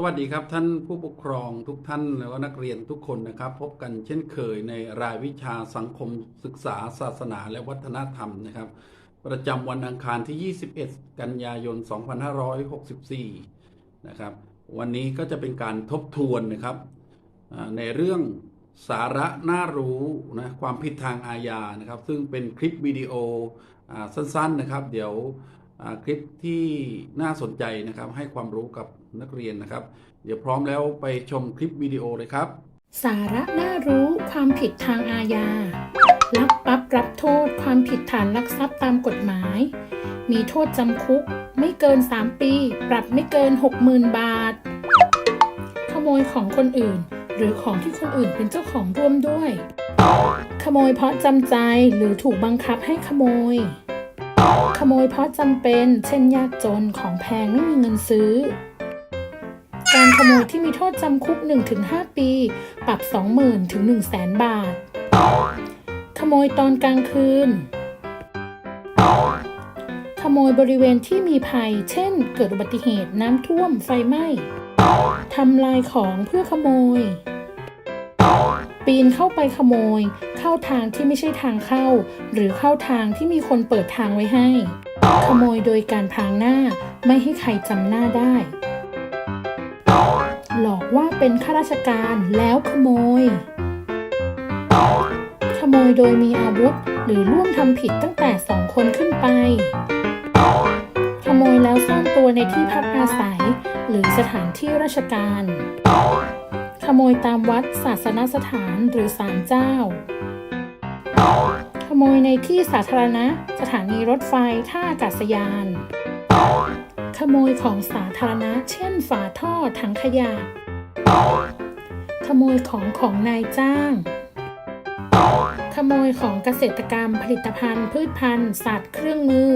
สวัสดีครับท่านผู้ปกครองทุกท่านแล้วก็นักเรียนทุกคนนะครับ พบกันเช่นเคยในรายวิชาสังคมศึกษา ศาสนาและวัฒนธรรมนะครับ ประจำวันอังคารที่ 21 กันยายน 2564 นะครับ วันนี้ก็จะเป็นการทบทวนนะครับในเรื่องสาระน่ารู้นะความผิดทางอาญานะครับ ซึ่งเป็นคลิปวิดีโอสั้นๆนะครับ เดี๋ยว คลิปที่น่าสนใจนะครับให้ความรู้กับนักเรียนนะครับ เดี๋ยวพร้อมแล้วไปชมคลิปวิดีโอเลยครับ สาระน่ารู้ความผิดทางอาญาลักปั๊บรับโทษความผิดฐานลักทรัพย์ตามกฎหมาย มีโทษจำคุกไม่เกิน 3 ปี ปรับไม่เกิน 60,000 บาท ขโมยของคนอื่น หรือของที่คนอื่นเป็นเจ้าของร่วมด้วย ขโมยเพราะจำใจหรือถูกบังคับให้ขโมย ขโมยเพราะจำเป็น เช่นยากจนของแพงไม่มีเงินซื้อ การขโมยที่มีโทษจำคุก 1-5 ปี ปรับ 20,000 ถึง 100,000 บาท ขโมยตอนกลางคืน ขโมยบริเวณที่มีภัย เช่น เกิดอุบัติเหตุน้ำท่วมไฟไหม้ทำลายของเพื่อขโมย ปีนเข้าไปขโมย เข้าทางที่ไม่ใช่ทางเข้า หรือเข้าทางที่มีคนเปิดทางไว้ให้ ขโมยโดยการพรางหน้าไม่ให้ใครจำหน้าได้ หลอกว่าเป็นข้าราชการแล้วขโมย ขโมยโดยมีอาวุธหรือร่วมทำผิดตั้งแต่สองคนขึ้นไป ขโมยแล้วซ่อนตัวในที่พักอาศัย หรือสถานที่ราชการ ขโมยตามวัดศาสนสถานหรือศาลเจ้า ขโมยในที่สาธารณะ สถานีรถไฟท่าอากาศยาน ขโมยของสาธารณะ เช่นฝาท่อถังขยะ ขโมยของของนายจ้าง ขโมยของเกษตรกรรมผลิตภัณฑ์ พืชพันธุ์ สัตว์เครื่องมือ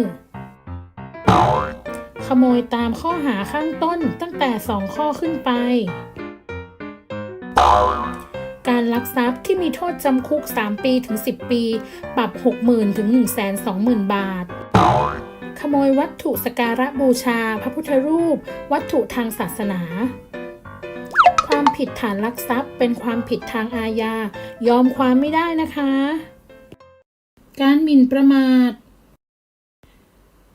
ขโมยตามข้อหาข้างต้นตั้งแต่ 2 ข้อขึ้นไป การลักทรัพย์ที่มีโทษจำคุก 3 ปีถึง 10 ปี ปรับ 60,000 ถึง 120,000 บาท ขโมยวัตถุสกการะบูชา พระพุทธรูป วัตถุทางศาสนา ความผิดฐานลักทรัพย์เป็นความผิดทางอาญา ยอมความไม่ได้นะคะ การหมิ่นประมาท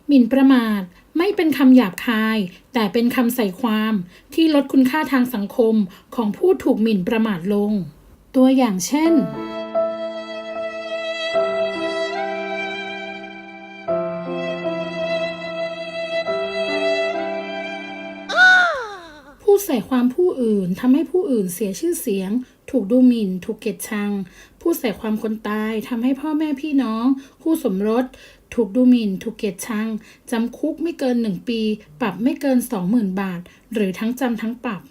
หมิ่นประมาท ไม่เป็นคำหยาบคาย แต่เป็นคำใส่ความที่ลดคุณค่าทางสังคมของผู้ถูกหมิ่นประมาทลง ตัวอย่างเช่นพูดใส่ความผู้อื่นทำให้ผู้อื่นเสียชื่อเสียง ถูกดูหมิ่น ถูกเกลียดชังพูดใส่ความคนตายทำให้พ่อแม่พี่น้อง คู่สมรส ถูกดูหมิ่น ถูกเกลียดชังจำคุกไม่เกิน1ปี ปรับไม่เกิน 20,000 บาท หรือทั้งจำทั้งปรับ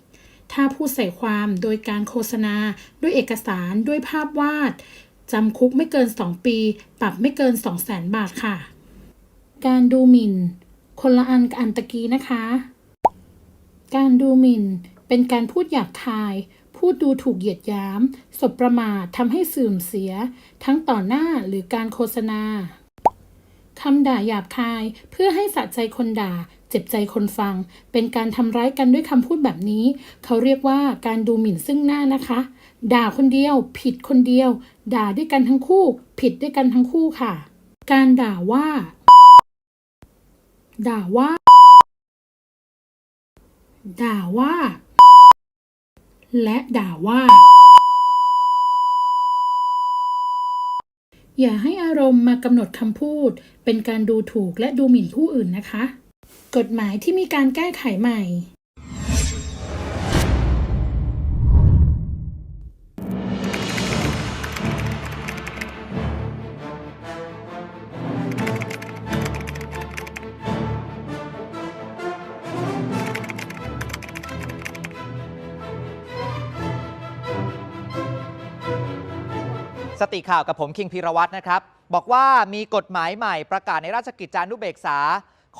ถ้าพูดใส่ความโดยการโฆษณา ด้วยเอกสารด้วยภาพวาดจำคุกไม่เกิน 2 ปี ปรับไม่เกิน 200,000บาทค่ะ การดูหมิ่น คนละอันกับอันตะกี้นะคะ การดูหมิ่น เป็นการพูดหยาบคาย พูดดูถูกเหยียดหยาม สบประมาททำให้เสื่อมเสีย ทั้งต่อหน้าหรือการโฆษณาคำด่าหยาบคาย เพื่อให้สะใจคนด่า เจ็บใจคนฟัง เป็นการทำร้ายกันด้วยคำพูดแบบนี้ เขาเรียกว่าการดูหมิ่นซึ่งหน้านะคะ ด่าคนเดียว ผิดคนเดียว ด่าด้วยกันทั้งคู่ ผิดด้วยกันทั้งคู่ค่ะ การด่าว่า ด่าว่า ด่าว่า และด่าว่า อย่าให้อารมณ์มากำหนดคำพูด เป็นการดูถูกและดูหมิ่นผู้อื่นนะคะ กฎหมายที่มีการแก้ไขใหม่ สติข่าวกับผมคิงพีรวัตรนะครับ บอกว่ามีกฎหมายใหม่ประกาศในราชกิจจานุเบกษา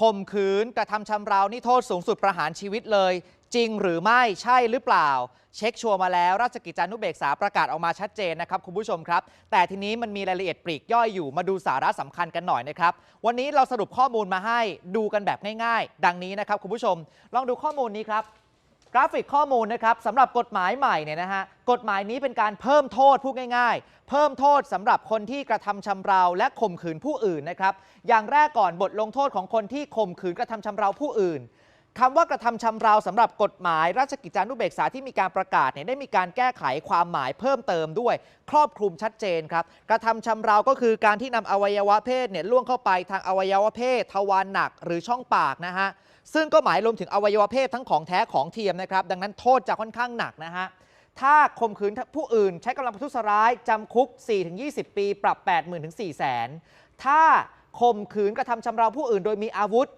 ข่มขืนกระทำชำเรานี่โทษสูงสุดประหารชีวิตเลย จริงหรือไม่ใช่หรือเปล่า เช็คชัวร์มาแล้วราชกิจจานุเบกษาประกาศออกมาชัดเจนนะครับคุณผู้ชมครับ แต่ทีนี้มันมีรายละเอียดปลีกย่อยอยู่มาดูสาระสำคัญกันหน่อยนะครับ วันนี้เราสรุปข้อมูลมาให้ดูกันแบบง่าย ๆ ดังนี้นะครับคุณผู้ชม ลองดูข้อมูลนี้ครับ ราฟิกข้อมูลนะครับสำหรับกฎหมายใหม่เนี่ยนะฮะกฎหมายนี้เป็นการเพิ่มโทษพูดง่ายๆ เพิ่มโทษสำหรับคนที่กระทำชำเราและข่มขืนผู้อื่นนะครับอย่างแรกก่อนบทลงโทษของคนที่ข่มขืนกระทำชำเราผู้อื่น คำว่ากระทำชำเราสำหรับกฎหมายราชกิจจานุเบกษาที่มีการประกาศเนี่ยได้มีการแก้ไขความหมายเพิ่มเติมด้วย ครอบคลุมชัดเจนครับ กระทำชำเราก็คือการที่นำอวัยวะเพศเนี่ยล่วงเข้าไปทางอวัยวะเพศ ทวารหนักหรือช่องปากนะฮะซึ่งก็หมายรวมถึงอวัยวะเพศทั้งของแท้ของเทียมนะครับ ดังนั้นโทษจะค่อนข้างหนักนะฮะถ้าข่มขืนผู้อื่นใช้กำลังประทุษร้ายจำคุก 4-20 ปี ปรับ 80,000 ถึง 4 0 0 0 0 0 ถ้าข่มขืนกระทำชำเราผู้อื่นโดยมีอาวุธ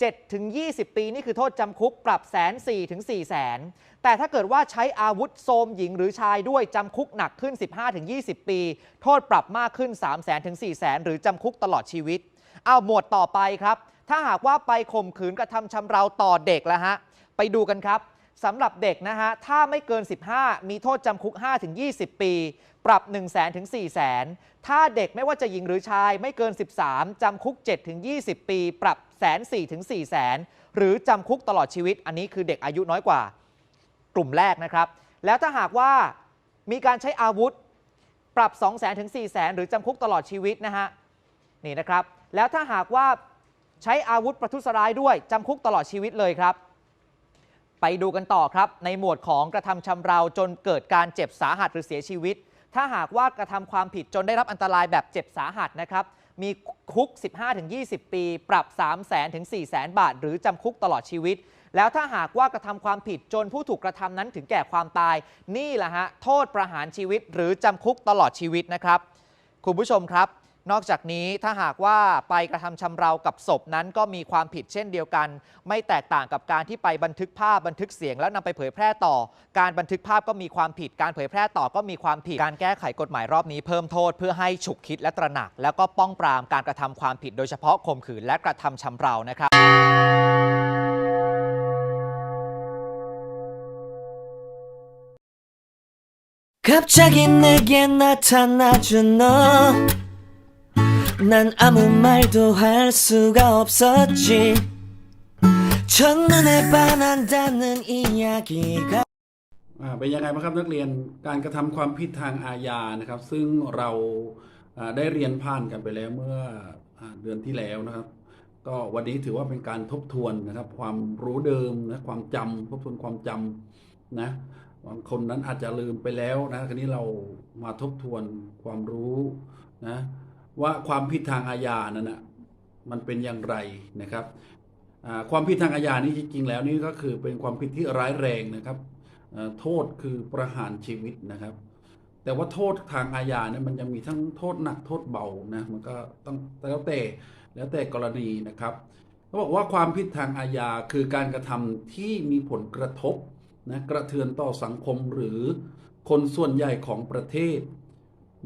7ถึง20 ปีนี่คือโทษจำคุกปรับแสนสี่ถึง4แสนแต่ถ้าเกิดว่าใช้อาวุธโซมหญิงหรือชายด้วยจำคุกหนักขึ้น 15ถึง20 ปี โทษปรับมากขึ้น 3 0 0แสนถึง4แสนหรือจำคุกตลอดชีวิต เอาหมวดต่อไปครับ ถ้าหากว่าไปข่มขืนกระทำชำเราต่อเด็กแล้วฮะไปดูกันครับ สำหรับเด็กนะฮะ ถ้าไม่เกิน 15 มีโทษจำคุก 5-20 ปี ปรับ 1 0 0 0 0แถึง4 0 0 0 0 0ถ้าเด็กไม่ว่าจะหญิงหรือชายไม่เกิน 13 จำคุก 7-20 ปี ปรับแสน4ถึง4 0 0 0 0หรือจำคุกตลอดชีวิต อันนี้คือเด็กอายุน้อยกว่ากลุ่มแรกนะครับ แล้วถ้าหากว่ามีการใช้อาวุธ ปรับ 2 0 0 0 0 0ถึง4 0 0 0 0 0หรือจำคุกตลอดชีวิตนะฮะนี่นะครับ แล้วถ้าหากว่าใช้อาวุธประทุษร้ายด้วยจำคุกตลอดชีวิตเลยครับ ไปดูกันต่อครับ ในหมวดของกระทำชำเราจนเกิดการเจ็บสาหัสหรือเสียชีวิต ถ้าหากว่ากระทำความผิดจนได้รับอันตรายแบบเจ็บสาหัสนะครับ มีคุก 15-20 ปี ปรับ 3 0 0 0 0 0 ถึง4 0 0 0 0 0 บาท หรือจำคุกตลอดชีวิต แล้วถ้าหากว่ากระทำความผิดจนผู้ถูกกระทำนั้นถึงแก่ความตาย นี่แหละฮะ โทษประหารชีวิต หรือจำคุกตลอดชีวิตนะครับ คุณผู้ชมครับ นอกจากนี้ถ้าหากว่าไปกระทำชำเรากับศพนั้นก็มีความผิดเช่นเดียวกัน ไม่แตกต่างกับการที่ไปบันทึกภาพบันทึกเสียงแล้วนำไปเผยแพร่ต่อ การบันทึกภาพก็มีความผิด การเผยแพร่ต่อก็มีความผิด การแก้ไขกฎหมายรอบนี้เพิ่มโทษเพื่อให้ฉุกคิดและตระหนัก แล้วก็ป้องปรามการกระทำความผิดโดยเฉพาะข่มขืนและกระทำชำเรานะครับ 갑자기 내게 나타나준 너. 난 아무 말도 할 수가 없었지. 첫눈에 반한다는 이야기가 อ่าเป็นยังไงบ้างครับนักเรียนการกระทำความผิดทางอาญานะครับ ซึ่งเราอ่าได้เรียนผ่านกันไปแล้วเมื่ออาเดือนที่แล้วนะครับ ก็วันนี้ถือว่าเป็นการทบทวนนะครับ ความรู้เดิมนะความจำทบทวนความจำนะบางคนนั้นอาจจะลืมไปแล้วนะคราวนี้เรามาทบทวนความรู้นะ ว่าความผิดทางอาญานั้นนะมันเป็นอย่างไรนะครับความผิดทางอาญานี่จริงๆแล้วนี่ก็คือเป็นความผิดที่ร้ายแรงนะครับโทษคือประหารชีวิตนะครับ แต่ว่าโทษทางอาญาเนี่ยมันยังมีทั้งโทษหนักโทษเบานะมันก็ต้องแล้วแต่แล้วแต่กรณีนะครับเขาบอกว่าความผิดทางอาญาคือการกระทำที่มีผลกระทบนะกระเทือนต่อสังคมหรือคนส่วนใหญ่ของประเทศ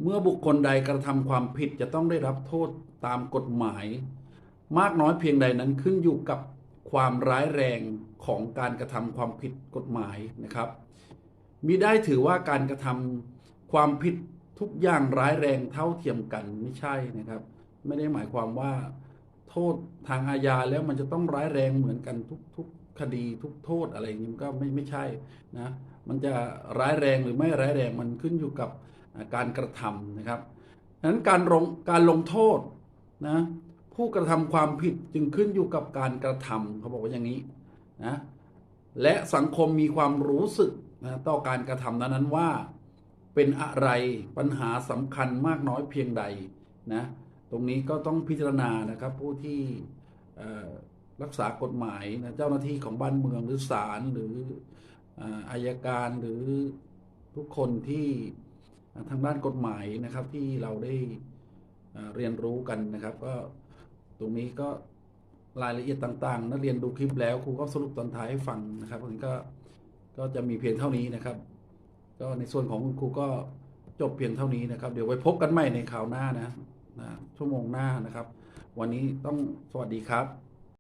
เมื่อบุคคลใดกระทำความผิดจะต้องได้รับโทษตามกฎหมาย มากน้อยเพียงใดนั้นขึ้นอยู่กับความร้ายแรงของการกระทำความผิดกฎหมายนะครับมิได้ถือว่าการกระทำความผิดทุกอย่างร้ายแรงเท่าเทียมกันไม่ใช่นะครับ ไม่ได้หมายความว่า โทษทางอาญาแล้วมันจะต้องร้ายแรงเหมือนกันทุกทุกคดีทุกโทษอะไรอย่างนี้มันก็ไม่ไม่ใช่นะมันจะร้ายแรงหรือไม่ร้ายแรงมันขึ้นอยู่กับ การกระทำนะครับดังนั้นการลงการลงโทษนะผู้กระทำความผิดจึงขึ้นอยู่กับการกระทำเขาบอกว่าอย่างนี้นะและสังคมมีความรู้สึกนะต่อการกระทำนั้นว่าเป็นอะไรปัญหาสำคัญมากน้อยเพียงใดนะตรงนี้ก็ต้องพิจารณานะครับผู้ที่รักษากฎหมายนะเจ้าหน้าที่ของบ้านเมืองหรือศาลหรืออายการหรือทุกคนที่ ทางด้านกฎหมายนะครับที่เราได้เรียนรู้กันนะครับ ก็ตรงนี้ก็รายละเอียดต่างๆ นักเรียนดูคลิปแล้วครูก็สรุปตอนท้ายให้ฟังนะครับก็ก็จะมีเพียงเท่านี้นะครับ ก็ในส่วนของคุณครูก็จบเพียงเท่านี้นะครับ เดี๋ยวไว้พบกันใหม่ในคราวหน้านะนะชั่วโมงหน้านะครับ วันนี้ต้องสวัสดีครับ